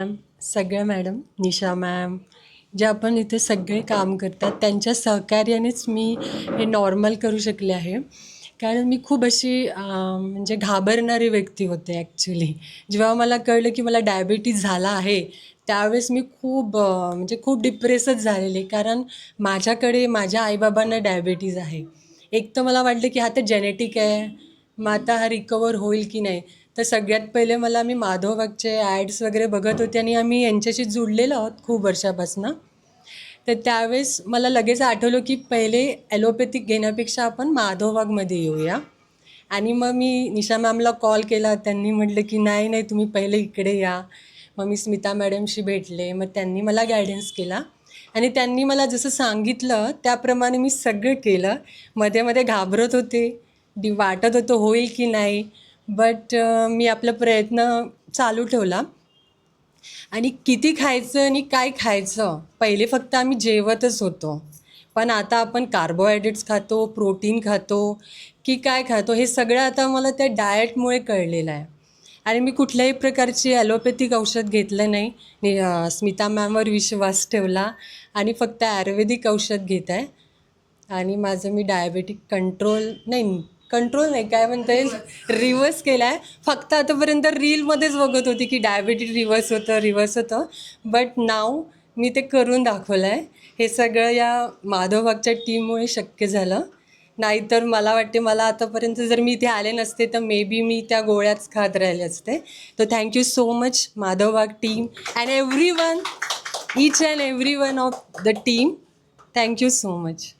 Ma'am सगळ्या madam निशा ma'am जे आपण इथे सगळे काम करतात त्यांच्या सहकार्यानेच मी हे नॉर्मल करू शकले आहे. कारण मी खूप अशी म्हणजे घाबरणारी व्यक्ती होते ॲक्च्युली जेव्हा मला कळलं की मला डायबिटीज झाला आहे त्यावेळेस मी खूप म्हणजे खूप डिप्रेसच झालेले. कारण माझ्याकडे माझ्या आईबाबांना डायबिटीज आहे. एक तर मला वाटलं की हा तर जेनेटिक आहे मग आता हा रिकवर होईल की नाही? तर सगळ्यात पहिले मला मी माधवबागचे ॲड्स वगैरे बघत होते आणि आम्ही यांच्याशी जुळलेलो आहोत खूप वर्षापासून. तर त्यावेळेस मला लगेच आठवलं की पहिले ॲलोपॅथिक घेण्यापेक्षा आपण माधवबागमध्ये येऊया. आणि मग मी निशा मॅमला कॉल केला. त्यांनी म्हटलं की नाही नाही तुम्ही पहिले इकडे या. मग मी स्मिता मॅडमशी भेटले. मग त्यांनी मला गायडन्स केला. आणि त्यांनी मला जसं सांगितलं त्याप्रमाणे मी सगळं केलं. मध्ये मध्ये घाबरत होते. डी वाटत होतं होईल की नाही. बट uh, मी आपला प्रयत्न चालू ठेवला. आणि किती खायचं आणि काय खायचं पहिले फक्त आम्ही जेवतच होतो. पण आता आपण कार्बोहायड्रेट्स खातो प्रोटीन खातो की काय खातो हे सगळं आता मला त्या डाएटमुळे कळलेलं आहे. आणि मी कुठल्याही प्रकारची ॲलोपॅथिक औषध घेतलं नाही. स्मिता मॅमवर विश्वास ठेवला आणि फक्त आयुर्वेदिक औषध घेत आहे. आणि माझं मी डायबेटिक कंट्रोल नाही कंट्रोल नाही. काय म्हणता? येईल रिव्हर्स केला आहे फक्त आतापर्यंत रीलमध्येच बघत होती की डायबिटीज रिव्हर्स होतं रिव्हर्स होतं. बट नाव मी ते करून दाखवलं आहे हे सगळं या माधवबागच्या टीममुळे शक्य झालं. नाहीतर मला वाटते मला आतापर्यंत जर मी इथे आले नसते तर मे बी मी त्या गोळ्याच खात राहिले असते. तर thank you so much Madhavbaug team and every one each and every one of the team thank you so much.